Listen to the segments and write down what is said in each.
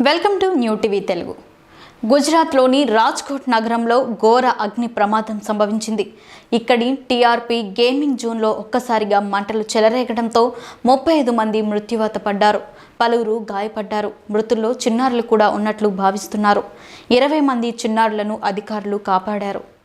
Welcome to new TV Telugu. గుజరాత్లోని రాజ్కోట్ నగరంలో ఘోర అగ్ని ప్రమాదం సంభవించింది. ఇక్కడి టీఆర్పీ గేమింగ్ జోన్లో ఒక్కసారిగా మంటలు చెలరేగడంతో ముప్పై ఐదు మంది మృత్యువాత పడ్డారు. పలువురు గాయపడ్డారు. మృతుల్లో చిన్నారులు కూడా ఉన్నట్లు భావిస్తున్నారు. ఇరవై మంది చిన్నారులను అధికారులు కాపాడారు.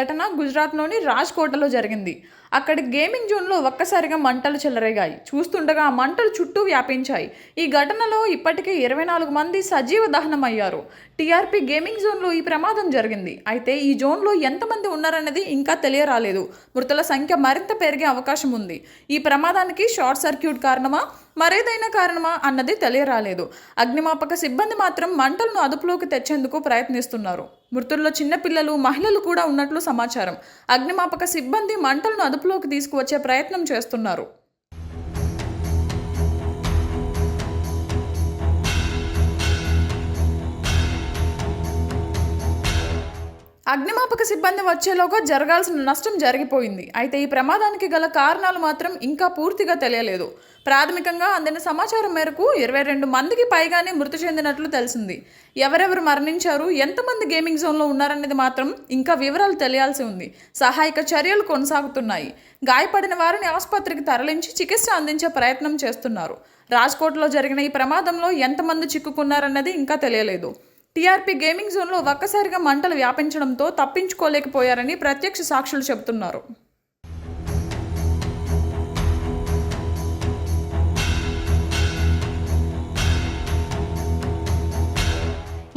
ఘటన గుజరాత్లోని రాజ్కోటలో జరిగింది. అక్కడి గేమింగ్ జోన్లో ఒక్కసారిగా మంటలు చెలరేగాయి. చూస్తుండగా ఆ మంటలు చుట్టూ వ్యాపించాయి. ఈ ఘటనలో ఇప్పటికే ఇరవై నాలుగు మంది సజీవ దహనం అయ్యారు టీఆర్పీ గేమింగ్ జోన్లో ఈ ప్రమాదం జరిగింది. అయితే ఈ జోన్లో ఎంతమంది ఉన్నారనేది ఇంకా తెలియరాలేదు. మృతుల సంఖ్య మరింత పెరిగే అవకాశం ఉంది. ఈ ప్రమాదానికి షార్ట్ సర్క్యూట్ కారణమా? మరేదైనా కారణమా అన్నది తెలియరాలేదు. అగ్నిమాపక సిబ్బంది మాత్రం మంటలను అదుపులోకి తెచ్చేందుకు ప్రయత్నిస్తున్నారు. మృతుల్లో చిన్నపిల్లలు మహిళలు కూడా ఉన్నట్లు సమాచారం. అగ్నిమాపక సిబ్బంది మంటలను అదుపులోకి తీసుకువచ్చే ప్రయత్నం చేస్తున్నారు. అగ్నిమాపక సిబ్బంది వచ్చేలోగా జరగాల్సిన నష్టం జరిగిపోయింది. అయితే ఈ ప్రమాదానికి గల కారణాలు మాత్రం ఇంకా పూర్తిగా తెలియలేదు. ప్రాథమికంగా అందిన సమాచారం మేరకు ఇరవై రెండు మందికి పైగానే మృతి చెందినట్లు తెలిసింది. ఎవరెవరు మరణించారు? ఎంతమంది గేమింగ్ జోన్లో ఉన్నారనేది మాత్రం ఇంకా వివరాలు తెలియాల్సి ఉంది. సహాయక చర్యలు కొనసాగుతున్నాయి. గాయపడిన వారిని ఆసుపత్రికి తరలించి చికిత్స అందించే ప్రయత్నం చేస్తున్నారు. రాజ్కోట్లో జరిగిన ఈ ప్రమాదంలో ఎంతమంది చిక్కుకున్నారన్నది ఇంకా తెలియలేదు. టీఆర్పీ గేమింగ్ జోన్లో ఒక్కసారిగా మంటలు వ్యాపించడంతో తప్పించుకోలేకపోయారని ప్రత్యక్ష సాక్షులు చెబుతున్నారు.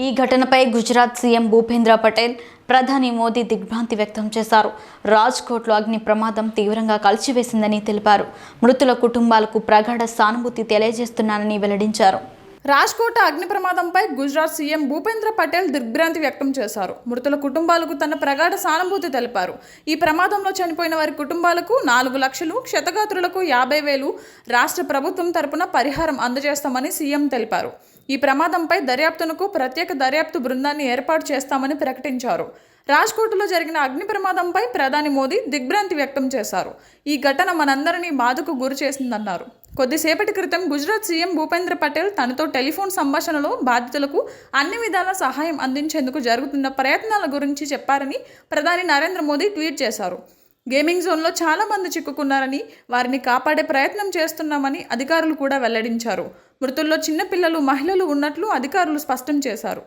ఈ ఘటనపై గుజరాత్ సీఎం భూపేంద్ర పటేల్ ప్రధాని మోదీ దిగ్భ్రాంతి వ్యక్తం చేశారు. రాజ్కోట్లో అగ్ని ప్రమాదం తీవ్రంగా కలిచివేసిందని తెలిపారు. మృతుల కుటుంబాలకు ప్రగాఢ సానుభూతి తెలియజేస్తున్నానని వెల్లడించారు. రాజ్కోట అగ్ని ప్రమాదంపై గుజరాత్ సీఎం భూపేంద్ర పటేల్ దిగ్భ్రాంతి వ్యక్తం చేశారు. మృతుల కుటుంబాలకు తన ప్రగాఢ సానుభూతి తెలిపారు. ఈ ప్రమాదంలో చనిపోయిన వారి కుటుంబాలకు నాలుగు లక్షలు క్షతగాత్రులకు యాభై వేలు రాష్ట్ర ప్రభుత్వం తరపున పరిహారం అందజేస్తామని సీఎం తెలిపారు. ఈ ప్రమాదంపై దర్యాప్తునకు ప్రత్యేక దర్యాప్తు బృందాన్ని ఏర్పాటు చేస్తామని ప్రకటించారు. రాజ్కోట్లో జరిగిన అగ్ని ప్రమాదంపై ప్రధాని మోదీ దిగ్భ్రాంతి వ్యక్తం చేశారు. ఈ ఘటన మనందరినీ బాధకు గురి చేసిందన్నారు. కొద్దిసేపటి క్రితం గుజరాత్ సీఎం భూపేంద్ర పటేల్ తనతో టెలిఫోన్ సంభాషణలో బాధితులకు అన్ని విధాల సహాయం అందించేందుకు జరుగుతున్న ప్రయత్నాల గురించి చెప్పారని ప్రధాని నరేంద్ర మోదీ ట్వీట్ చేశారు. గేమింగ్ జోన్లో చాలా మంది చిక్కుకున్నారని వారిని కాపాడే ప్రయత్నం చేస్తున్నామని అధికారులు కూడా వెల్లడించారు. మృతుల్లో చిన్నపిల్లలు మహిళలు ఉన్నట్లు అధికారులు స్పష్టం చేశారు.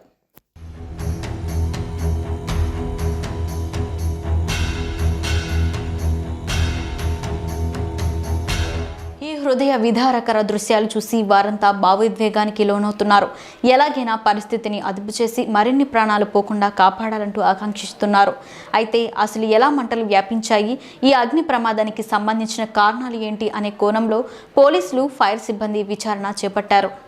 హృదయ విధారకర దృశ్యాలు చూసి వారంతా భావోద్వేగానికి లోనవుతున్నారు. ఎలాగైనా పరిస్థితిని అదుపు చేసి మరిన్ని ప్రాణాలు పోకుండా కాపాడాలంటూ ఆకాంక్షిస్తున్నారు. అయితే అసలు ఎలా మంటలు వ్యాపించాయి? ఈ అగ్ని ప్రమాదానికి సంబంధించిన కారణాలు ఏంటి? అనే కోణంలో పోలీసులు ఫైర్ సిబ్బంది విచారణ చేపట్టారు.